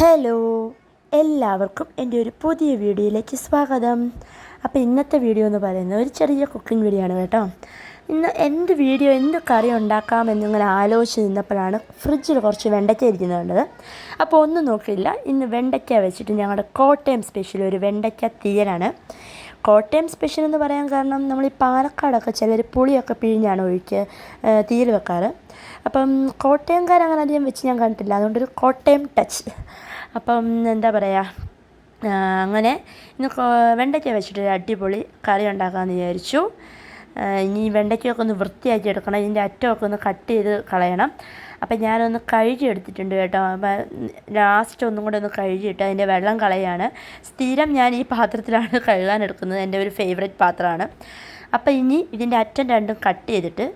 Hello എല്ലാവർക്കും എന്റെ ഒരു പുതിയ വീഡിയോയിലേക്ക് സ്വാഗതം. അപ്പോൾ ഇന്നത്തെ വീഡിയോ എന്ന് പറയുന്നത് ഒരു ചെറിയ കുക്കിംഗ് വീഡിയോ ആണ് കേട്ടോ. ഇന്ന് എന്ത് വീഡിയോ എന്ത് കറി ഉണ്ടാക്കാമെന്നിങ്ങനെ ആലോചിച്ച് നിന്നപ്പോഴാണ് ഫ്രിഡ്ജിൽ കുറച്ച് വെണ്ടയ്ക്ക ഇരിക്കുന്നത്. കണ്ടത് അപ്പോൾ ഒന്നും നോക്കില്ല ഇന്ന് വെണ്ടയ്ക്ക വെച്ചിട്ട് ഞങ്ങളുടെ കോട്ടയം സ്പെഷ്യൽ ഒരു വെണ്ടയ്ക്ക തീയലാണ് കോട്ടയം സ്പെഷ്യൽ എന്ന് പറയാൻ കാരണം നമ്മൾ ഈ പാലക്കാടൊക്കെ ചിലർ പുളിയൊക്കെ പിഴിഞ്ഞാണ് ഒഴിക്കുക തീയിൽ വെക്കാറ്. അപ്പം കോട്ടയംകാർ അങ്ങനെ അധികം വെച്ച് ഞാൻ കണ്ടിട്ടില്ല. അതുകൊണ്ടൊരു കോട്ടയം ടച്ച് അപ്പം എന്താ പറയുക അങ്ങനെ ഇന്ന് വെണ്ടയ്ക്ക വെച്ചിട്ട് ഒരു അടിപൊളി കറി ഉണ്ടാക്കാമെന്ന് വിചാരിച്ചു. ഇനി വെണ്ടയ്ക്കൊക്കെ ഒന്ന് വൃത്തിയാക്കി എടുക്കണം. ഇതിന്റെ അറ്റമൊക്കെ ഒന്ന് കട്ട് ചെയ്ത് കളയണം. അപ്പം ഞാനൊന്ന് കഴുകി എടുത്തിട്ടുണ്ട് കേട്ടോ. അപ്പം ലാസ്റ്റ് ഒന്നും കൂടെ ഒന്ന് കഴുകിയിട്ട് അതിന്റെ വെള്ളം കളയാണ്. സ്ഥിരം ഞാൻ ഈ പാത്രത്തിലാണ് കഴുകാൻ എടുക്കുന്നത്. എന്റെ ഒരു ഫേവറേറ്റ് പാത്രമാണ്. അപ്പം ഇനി ഇതിന്റെ അറ്റം രണ്ടും കട്ട് ചെയ്തിട്ട്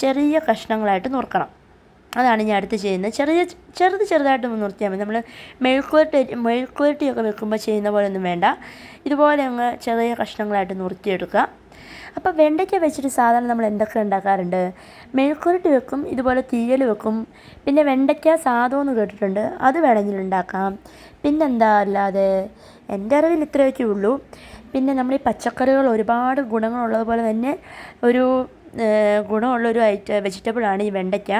ചെറിയ കഷ്ണങ്ങളായിട്ട് നുറുക്കണം. അതാണ് ഞാൻ അടുത്ത് ചെയ്യുന്നത്. ചെറിയ ചെറുത് ചെറുതായിട്ട് നുറുത്തിയാൽ മതി. നമ്മൾ മെഴുക്കുവരട്ടി മെഴുക്കുവരട്ടിയൊക്കെ വെക്കുമ്പോൾ ചെയ്യുന്ന പോലെ ഒന്നും വേണ്ട. ഇതുപോലെ അങ്ങ് ചെറിയ കഷ്ണങ്ങളായിട്ട് നുറുക്കിയെടുക്കുക. അപ്പോൾ വെണ്ടയ്ക്ക വെച്ചിട്ട് സാധാരണ നമ്മൾ എന്തൊക്കെ ഉണ്ടാക്കാറുണ്ട്? മെഴുക്കുരട്ടി വെക്കും ഇതുപോലെ തീയൽ വെക്കും. പിന്നെ വെണ്ടയ്ക്ക സാധമെന്ന് കേട്ടിട്ടുണ്ട്. അത് വേണമെങ്കിൽ ഉണ്ടാക്കാം. പിന്നെന്താ അല്ലാതെ? എന്റെ അറിവിൽ ഇത്രയൊക്കെ ഉള്ളൂ. പിന്നെ നമ്മൾ ഈ പച്ചക്കറികൾ ഒരുപാട് ഗുണങ്ങളുള്ളതുപോലെ തന്നെ ഒരു ഗുണമുള്ള ഗുണമുള്ളൊരു ഐറ്റ വെജിറ്റബിളാണ് ഈ വെണ്ടയ്ക്ക.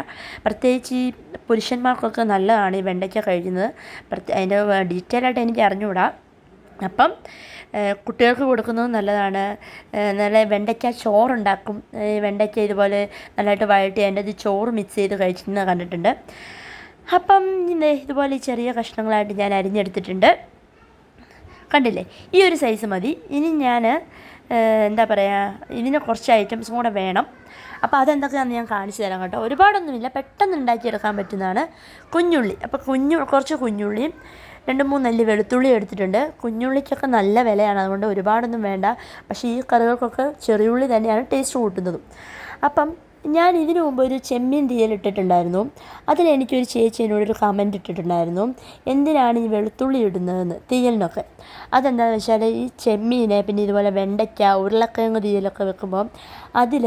പ്രത്യേകിച്ച് ഈ പുരുഷന്മാർക്കൊക്കെ നല്ലതാണ് ഈ വെണ്ടയ്ക്ക കഴിക്കുന്നത്. പ്രത്യേക അതിന്റെ ഡീറ്റെയിൽ ആയിട്ട് എനിക്ക് അറിഞ്ഞുകൂടാ. അപ്പം കുട്ടികൾക്ക് കൊടുക്കുന്നത് നല്ലതാണ്. നല്ല വെണ്ടയ്ക്ക ചോറുണ്ടാക്കും. ഈ വെണ്ടയ്ക്ക ഇതുപോലെ നല്ലതായിട്ട് വഴട്ടി അതിന്റെ അത് ചോറ് മിക്സ് ചെയ്ത് കഴിച്ചിരുന്നത് കണ്ടിട്ടുണ്ട്. അപ്പം ഇത് ഇതുപോലെ ചെറിയ കഷ്ണങ്ങളായിട്ട് ഞാൻ അരിഞ്ഞെടുത്തിട്ടുണ്ട്. കണ്ടില്ലേ? ഈ ഒരു സൈസ് മതി. ഇനി ഞാൻ എന്താ പറയുക ഇതിന് കുറച്ച് ഐറ്റംസും കൂടെ വേണം. അപ്പോൾ അതെന്തൊക്കെയാണെന്ന് ഞാൻ കാണിച്ചു തരാം കേട്ടോ. ഒരുപാടൊന്നുമില്ല. പെട്ടെന്ന് ഉണ്ടാക്കിയെടുക്കാൻ പറ്റുന്നതാണ് കുഞ്ഞുള്ളി. അപ്പോൾ കുഞ്ഞു കുറച്ച് കുഞ്ഞുള്ളിയും രണ്ട് മൂന്ന് നെല്ലി വെളുത്തുള്ളി എടുത്തിട്ടുണ്ട്. കുഞ്ഞുള്ളിക്കൊക്കെ നല്ല വിലയാണ്. അതുകൊണ്ട് ഒരുപാടൊന്നും വേണ്ട. പക്ഷേ ഈ കറികൾക്കൊക്കെ ചെറിയുള്ളി തന്നെയാണ് ടേസ്റ്റ് കൂട്ടുന്നതും. അപ്പം ഞാൻ ഇതിനു മുമ്പ് ഒരു ചെമ്മീൻ തീയൽ ഇട്ടിട്ടുണ്ടായിരുന്നു അതിൽ എനിക്കൊരു ചേച്ചി എന്നോടൊരു കമന്റ് ഇട്ടിട്ടുണ്ടായിരുന്നു. എന്തിനാണ് ഈ വെളുത്തുള്ളി ഇടുന്നതെന്ന് തീയലിനൊക്കെ. അതെന്താണെന്ന് വെച്ചാൽ ഈ ചെമ്മീനെ പിന്നെ ഇതുപോലെ വെണ്ടയ്ക്ക ഉരുളക്കിഴങ്ങ് തീയലൊക്കെ വെക്കുമ്പോൾ അതിൽ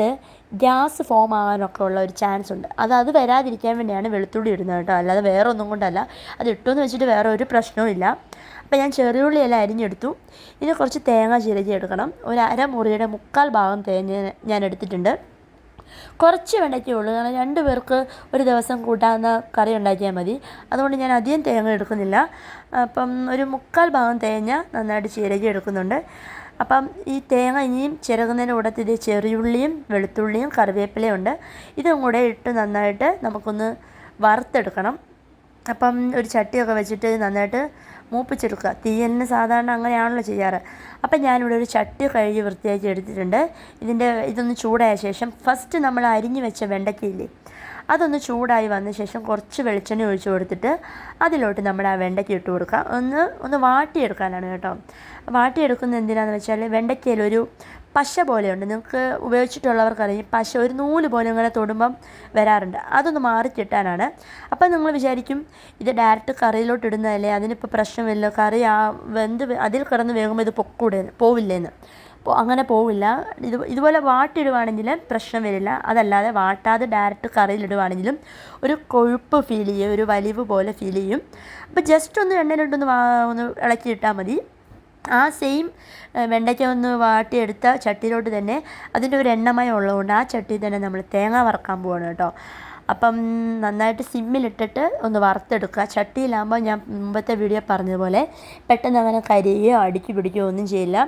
ഗ്യാസ് ഫോം ആകാനൊക്കെ ഉള്ള ഒരു ചാൻസ് ഉണ്ട്. അത് അത് വരാതിരിക്കാൻ വേണ്ടിയാണ് വെളുത്തുള്ളി ഇടുന്നത് കേട്ടോ. അല്ലാതെ വേറെ ഒന്നും കൊണ്ടല്ല. അത് ഇട്ടുമെന്ന് വെച്ചിട്ട് വേറെ ഒരു പ്രശ്നവും ഇല്ല. അപ്പോൾ ഞാൻ ചെറിയുള്ളിയെല്ലാം അരിഞ്ഞെടുത്തു. ഇനി കുറച്ച് തേങ്ങ ചിരകി എടുക്കണം. ഒരു അരമുറിയുടെ മുക്കാൽ ഭാഗം തേങ്ങ ഞാൻ എടുത്തിട്ടുണ്ട്. കുറച്ച് വെണ്ടയ്ക്കേ ഉള്ളൂ. കാരണം രണ്ട് പേർക്ക് ഒരു ദിവസം കൂട്ടാവുന്ന കറി ഉണ്ടാക്കിയാൽ മതി. അതുകൊണ്ട് ഞാൻ അധികം തേങ്ങ എടുക്കുന്നില്ല. അപ്പം ഒരു മുക്കാൽ ഭാഗം തേങ്ങ നന്നായിട്ട് ചിരകി എടുക്കുന്നുണ്ട്. അപ്പം ഈ തേങ്ങ ഇനിയും ചിരകുന്നതിന്റെ കൂടത്തിൽ ഇത് ചെറിയുള്ളിയും വെളുത്തുള്ളിയും കറിവേപ്പിലയും ഉണ്ട്. ഇതും കൂടെ ഇട്ട് നന്നായിട്ട് നമുക്കൊന്ന് വറുത്തെടുക്കണം. അപ്പം ഒരു ചട്ടിയൊക്കെ വെച്ചിട്ട് നന്നായിട്ട് മൂപ്പിച്ചെടുക്കുക. തീയലിന് സാധാരണ അങ്ങനെയാണല്ലോ ചെയ്യാറ്. അപ്പം ഞാനിവിടെ ഒരു ചട്ടി കഴുകി വൃത്തിയാക്കി എടുത്തിട്ടുണ്ട്. ഇതിന്റെ ഇതൊന്ന് ചൂടായ ശേഷം ഫസ്റ്റ് നമ്മൾ അരിഞ്ഞു വെച്ച വെണ്ടയ്ക്കയില്ലേ അതൊന്ന് ചൂടായി വന്ന ശേഷം കുറച്ച് വെളിച്ചെണ്ണ ഒഴിച്ചു കൊടുത്തിട്ട് അതിലോട്ട് നമ്മൾ ആ വെണ്ടയ്ക്ക ഇട്ട് കൊടുക്കുക. ഒന്ന് ഒന്ന് വാട്ടിയെടുക്കാനാണ് കേട്ടോ. വാട്ടിയെടുക്കുന്നത് എന്തിനാണെന്ന് വെച്ചാൽ വെണ്ടയ്ക്കയിൽ ഒരു പശ പോലെയുണ്ട്. നിങ്ങൾക്ക് ഉപയോഗിച്ചിട്ടുള്ളവർക്കറിയാം പശ ഒരു നൂൽ പോലെ ഇങ്ങനെ തൊടുമ്പം വരാറുണ്ട്. അതൊന്ന് മാറി കിട്ടാനാണ്. അപ്പം നിങ്ങൾ വിചാരിക്കും ഇത് ഡയറക്റ്റ് കറിയിലോട്ട് ഇടുന്നതല്ലേ അതിനിപ്പോൾ പ്രശ്നമില്ല കറി ആ വെന്ത് അതിൽ കിടന്ന് വേകുമ്പോൾ ഇത് പൊക്കൂടെ പോവില്ലേന്ന്. അങ്ങനെ പോവില്ല. ഇത് ഇതുപോലെ വാട്ടിടുവാണെങ്കിൽ പ്രശ്നം വരില്ല. അതല്ലാതെ വാട്ടാതെ ഡയറക്റ്റ് കറിയിലിടുവാണെങ്കിലും ഒരു കൊഴുപ്പ് ഫീൽ ചെയ്യും ഒരു വലിവ് പോലെ ഫീൽ ചെയ്യും. അപ്പോൾ ജസ്റ്റ് ഒന്ന് എണ്ണയിലിട്ടൊന്ന് ഒന്ന് ഇളക്കിയിട്ടാൽ മതി. ആ സെയിം വെണ്ടയ്ക്ക ഒന്ന് വാട്ടിയെടുത്ത ചട്ടിയിലോട്ട് തന്നെ അതിന്റെ ഒരു എണ്ണമയം ഉള്ളതുകൊണ്ട് ആ ചട്ടിയിൽ തന്നെ നമ്മൾ തേങ്ങ വറക്കാൻ പോവാണ് കേട്ടോ. അപ്പം നന്നായിട്ട് സിമ്മിലിട്ടിട്ട് ഒന്ന് വറുത്തെടുക്കുക. ചട്ടിയിലാകുമ്പോൾ ഞാൻ മുമ്പത്തെ വീഡിയോ പറഞ്ഞതുപോലെ പെട്ടെന്ന് അങ്ങനെ കരിയോ അടിക്കു പിടിക്കുകയോ ഒന്നും ചെയ്യില്ല.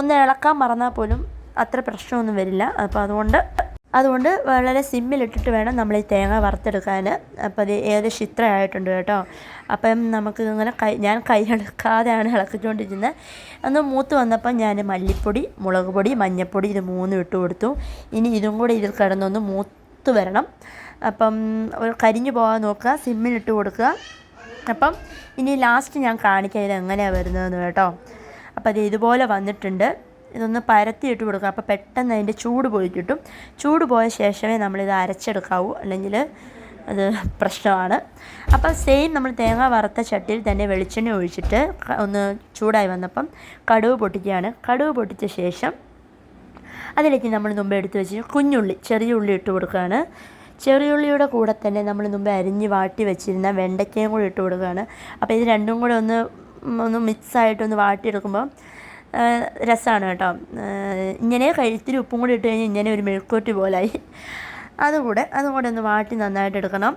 ഒന്ന് ഇളക്കാൻ മറന്നാൽ പോലും അത്ര പ്രശ്നമൊന്നും വരില്ല. അപ്പോൾ അതുകൊണ്ട് അതുകൊണ്ട് വളരെ സിമ്മിലിട്ടിട്ട് വേണം നമ്മൾ ഈ തേങ്ങ വറുത്തെടുക്കാൻ. അപ്പോൾ അത് ഏകദേശം ഇത്ര ആയിട്ടുണ്ട് കേട്ടോ. അപ്പം നമുക്ക് ഇങ്ങനെ കൈ ഞാൻ കൈ എടുക്കാതെയാണ് ഇളക്കിക്കൊണ്ടിരുന്നത് അന്ന് മൂത്ത് വന്നപ്പം ഞാൻ മല്ലിപ്പൊടി മുളക് പൊടി മഞ്ഞൾപ്പൊടി ഇത് മൂന്നും ഇട്ട് കൊടുത്തു. ഇനി ഇതും കൂടി ഇതിൽ കിടന്നൊന്ന് മൂത്ത് വരണം. അപ്പം ഒരു കരിഞ്ഞു പോകാൻ നോക്കുക സിമ്മിലിട്ട് കൊടുക്കുക. അപ്പം ഇനി ലാസ്റ്റ് ഞാൻ കാണിക്കാം ഇത് എങ്ങനെയാണ് വരുന്നതെന്ന് കേട്ടോ. അപ്പോൾ അത് ഇതുപോലെ വന്നിട്ടുണ്ട്. ഇതൊന്ന് പരത്തിയിട്ട് കൊടുക്കുക അപ്പോൾ പെട്ടെന്ന് അതിന്റെ ചൂട് പോയി കിട്ടും. ചൂട് പോയ ശേഷമേ നമ്മളിത് അരച്ചെടുക്കാവൂ. അല്ലെങ്കിൽ അത് പ്രശ്നമാണ്. അപ്പോൾ സെയിം നമ്മൾ തേങ്ങ വറുത്ത ചട്ടിയിൽ തന്നെ വെളിച്ചെണ്ണ ഒഴിച്ചിട്ട് ഒന്ന് ചൂടായി വന്നപ്പം കടുവ് പൊട്ടിക്കുകയാണ്. കടുവ് പൊട്ടിച്ച ശേഷം അതിലേക്ക് നമ്മൾ മുമ്പ് എടുത്ത് വെച്ച് കുഞ്ഞുള്ളി ചെറിയ ഉള്ളി ഇട്ട് കൊടുക്കുകയാണ്. ചെറിയുള്ളിയുടെ കൂടെ തന്നെ നമ്മൾ മുമ്പ് അരിഞ്ഞ് വാട്ടി വെച്ചിരുന്ന വെണ്ടയ്ക്കയും കൂടി ഇട്ട് കൊടുക്കുകയാണ്. അപ്പോൾ ഇത് രണ്ടും കൂടെ ഒന്ന് ഒന്ന് മിക്സായിട്ടൊന്ന് വാട്ടിയെടുക്കുമ്പോൾ രസമാണ് കേട്ടോ. ഇങ്ങനെ കഴുത്തിൽ ഉപ്പും കൂടി ഇട്ട് കഴിഞ്ഞാൽ ഇങ്ങനെ ഒരു മെഴുക്കോട്ടി പോലായി. അതുകൂടെ അതുകൂടെ ഒന്ന് വാട്ടി നന്നായിട്ട് എടുക്കണം.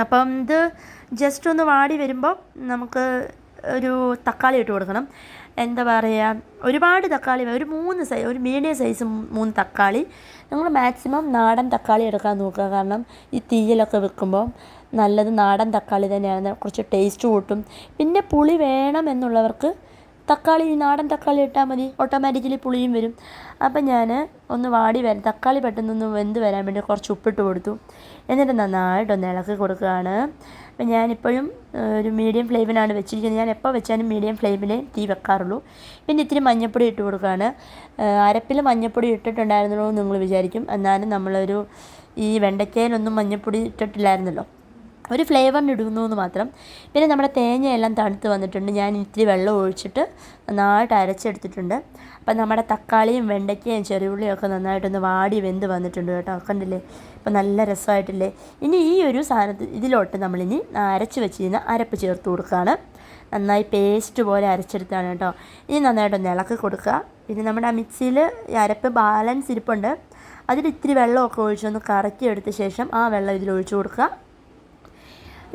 അപ്പം ഇത് ജസ്റ്റ് ഒന്ന് വാടി വരുമ്പോൾ നമുക്ക് ഒരു തക്കാളി ഇട്ട് കൊടുക്കണം. എന്താ പറയുക ഒരുപാട് തക്കാളി ഒരു മൂന്ന് സൈസ് ഒരു മീഡിയം സൈസ് മൂന്ന് തക്കാളി. നിങ്ങൾ മാക്സിമം നാടൻ തക്കാളി എടുക്കാൻ നോക്കുക. കാരണം ഈ തീയിലൊക്കെ വെക്കുമ്പോൾ നല്ലത് നാടൻ തക്കാളി തന്നെയാണ്. കുറച്ച് ടേസ്റ്റ് കൂട്ടും. പിന്നെ പുളി വേണം എന്നുള്ളവർക്ക് തക്കാളി നാടൻ തക്കാളി ഇട്ടാൽ മതി. ഓട്ടോമാറ്റിക്കലി പുളിയും വരും. അപ്പം ഞാൻ ഒന്ന് വാടി വരാൻ തക്കാളി പെട്ടെന്നൊന്ന് വെന്ത് വരാൻ വേണ്ടി കുറച്ച് ഉപ്പിട്ട് കൊടുത്തു. എന്നിട്ട് നന്നായിട്ടൊന്ന് ഇളക്കി കൊടുക്കുകയാണ്. അപ്പം ഞാനിപ്പോഴും ഒരു മീഡിയം ഫ്ലെയിമിലാണ് വെച്ചിരിക്കുന്നത്. ഞാൻ എപ്പോൾ വെച്ചാലും മീഡിയം ഫ്ലെയിമിൽ തീ വെക്കാറുള്ളൂ. പിന്നെ ഇത്തിരി മഞ്ഞൾപ്പൊടി ഇട്ട് കൊടുക്കുകയാണ്. അരപ്പിൽ മഞ്ഞൾപ്പൊടി ഇട്ടിട്ടുണ്ടായിരുന്നല്ലോ എന്ന് നിങ്ങൾ വിചാരിക്കും. എന്നാലും നമ്മളൊരു ഈ വെണ്ടയ്ക്കയിലൊന്നും മഞ്ഞൾപ്പൊടി ഇട്ടിട്ടില്ലായിരുന്നല്ലോ. ഒരു ഫ്ലേവറിന് ഇടുന്നു എന്ന് മാത്രം. പിന്നെ നമ്മുടെ തേങ്ങയെല്ലാം തണുത്ത് വന്നിട്ടുണ്ട്. ഞാൻ ഇത്തിരി വെള്ളം ഒഴിച്ചിട്ട് നന്നായിട്ട് അരച്ചെടുത്തിട്ടുണ്ട്. അപ്പം നമ്മുടെ തക്കാളിയും വെണ്ടയ്ക്കയും ചെറിയുള്ളിയും ഒക്കെ നന്നായിട്ടൊന്ന് വാടി വെന്ത് വന്നിട്ടുണ്ട് കേട്ടോ. കണ്ടില്ലേ? ഇപ്പം നല്ല രസമായിട്ടില്ലേ? ഇനി ഈ ഒരു സാധനത്തിൽ ഇതിലോട്ട് നമ്മളിനി അരച്ച് വെച്ചിരുന്ന അരപ്പ് ചേർത്ത് കൊടുക്കുകയാണ് നന്നായി പേസ്റ്റ് പോലെ അരച്ചെടുത്താണ് കേട്ടോ. ഇനി നന്നായിട്ടൊന്ന് ഇളക്കി കൊടുക്കുക. പിന്നെ നമ്മുടെ ആ മിക്സിയിൽ അരപ്പ് ബാലൻസ് ഇരിപ്പുണ്ട്. അതിൽ ഇത്തിരി വെള്ളമൊക്കെ ഒഴിച്ചൊന്ന് കറക്കി എടുത്ത ശേഷം ആ വെള്ളം ഇതിൽ ഒഴിച്ചു കൊടുക്കുക.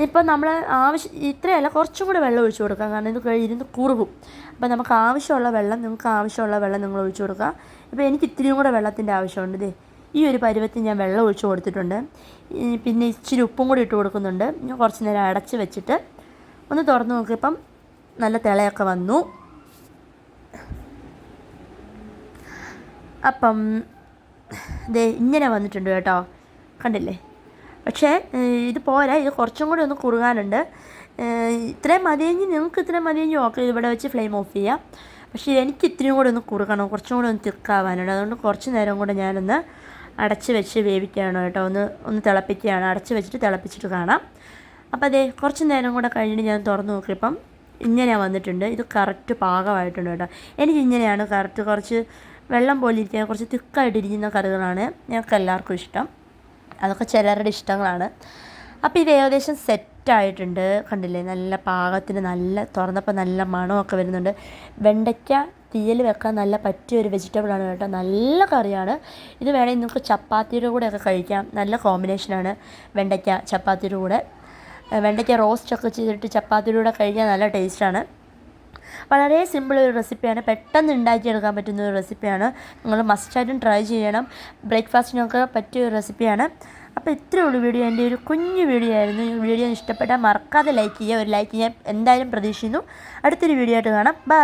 ഇപ്പം നമ്മൾ ആവശ്യം ഇത്രയല്ല കുറച്ചും കൂടി വെള്ളം ഒഴിച്ചു കൊടുക്കാം കാരണം ഇത് ഇരുന്ന് കുറുകും. അപ്പം നമുക്ക് ആവശ്യമുള്ള വെള്ളം നിങ്ങൾക്ക് ആവശ്യമുള്ള വെള്ളം നിങ്ങൾ ഒഴിച്ചു കൊടുക്കുക. ഇപ്പോൾ എനിക്ക് ഇത്തിരിയും കൂടെ വെള്ളത്തിന്റെ ആവശ്യമുണ്ട്. ഇതേ ഈ ഒരു പരുവത്തിൽ ഞാൻ വെള്ളം ഒഴിച്ചു കൊടുത്തിട്ടുണ്ട്. പിന്നെ ഇച്ചിരി ഉപ്പും കൂടി ഇട്ട് കൊടുക്കുന്നുണ്ട്. ഞാൻ കുറച്ച് നേരം അടച്ച് വെച്ചിട്ട് ഒന്ന് തുറന്ന് നോക്കിയപ്പം നല്ല തിളയൊക്കെ വന്നു. അപ്പം ദേ ഇങ്ങനെ വന്നിട്ടുണ്ട് കേട്ടോ. കണ്ടില്ലേ? പക്ഷേ ഇത് പോരാ. ഇത് കുറച്ചും കൂടി ഒന്ന് കുറുകാനുണ്ട്. ഇത്രയും മതിയെങ്കിൽ നിങ്ങൾക്ക് ഇത്രയും മതിയെങ്കിൽ ഓക്കെ ഇവിടെ വെച്ച് ഫ്ലെയിം ഓഫ് ചെയ്യാം. പക്ഷേ എനിക്ക് ഇത്രയും കൂടി ഒന്ന് കുറുകണം. കുറച്ചും കൂടി ഒന്ന് തിക്കാവാനുണ്ട് അതുകൊണ്ട് കുറച്ച് നേരം കൂടെ ഞാനൊന്ന് അടച്ച് വെച്ച് വേവിക്കുകയാണ് കേട്ടോ. ഒന്ന് ഒന്ന് തിളപ്പിക്കുകയാണ്. അടച്ച് വെച്ചിട്ട് തിളപ്പിച്ചിട്ട് കാണാം. അപ്പോൾ അതേ കുറച്ച് നേരം കൂടെ കഴിഞ്ഞിട്ട് ഞാൻ തുറന്നു നോക്കിയപ്പം ഇങ്ങനെ വന്നിട്ടുണ്ട്. ഇത് കറക്റ്റ് പാകമായിട്ടുണ്ട് കേട്ടോ. എനിക്ക് ഇങ്ങനെയാണ് കറക്റ്റ്. കുറച്ച് വെള്ളം പോലെ ഇരിക്കാൻ കുറച്ച് തിക്കായിട്ടിരിക്കുന്ന കറികളാണ് ഞങ്ങൾക്ക് എല്ലാവർക്കും ഇഷ്ടം. അതൊക്കെ ചിലരുടെ ഇഷ്ടങ്ങളാണ്. അപ്പോൾ ഇത് ഏകദേശം സെറ്റായിട്ടുണ്ട്. കണ്ടില്ലേ? നല്ല പാകത്തിന് നല്ല തുറന്നപ്പോൾ നല്ല മണമൊക്കെ വരുന്നുണ്ട്. വെണ്ടയ്ക്ക തീയൽ വെക്കാൻ നല്ല പറ്റിയ ഒരു വെജിറ്റബിളാണ് കേട്ടോ. നല്ല കറിയാണ്. ഇത് വേണമെങ്കിൽ നിങ്ങൾക്ക് ചപ്പാത്തിയുടെ കൂടെയൊക്കെ കഴിക്കാം. നല്ല കോമ്പിനേഷനാണ് വെണ്ടയ്ക്ക ചപ്പാത്തിയുടെ കൂടെ. വെണ്ടയ്ക്ക റോസ്റ്റ് ഒക്കെ ചെയ്തിട്ട് ചപ്പാത്തിയുടെ കൂടെ കഴിക്കാൻ നല്ല ടേസ്റ്റാണ് വളരെ സിമ്പിൾ ഒരു റെസിപ്പിയാണ് പെട്ടെന്ന് ഉണ്ടാക്കിയെടുക്കാൻ പറ്റുന്ന ഒരു റെസിപ്പിയാണ് നിങ്ങൾ മസ്റ്റായിട്ടും ട്രൈ ചെയ്യണം. ബ്രേക്ക്ഫാസ്റ്റിനൊക്കെ പറ്റിയ ഒരു റെസിപ്പിയാണ് അപ്പോൾ ഇത്രയേ ഉള്ളൂ വീഡിയോ എന്റെ ഒരു കുഞ്ഞു വീഡിയോ ആയിരുന്നു. ഈ വീഡിയോ ഇഷ്ടപ്പെട്ടാൽ മറക്കാതെ ലൈക്ക് ചെയ്യുക. ഒരു ലൈക്ക് ചെയ്യാൻ എന്തായാലും പ്രതീക്ഷിക്കുന്നു. അടുത്തൊരു വീഡിയോ ആയിട്ട് കാണാം. ബൈ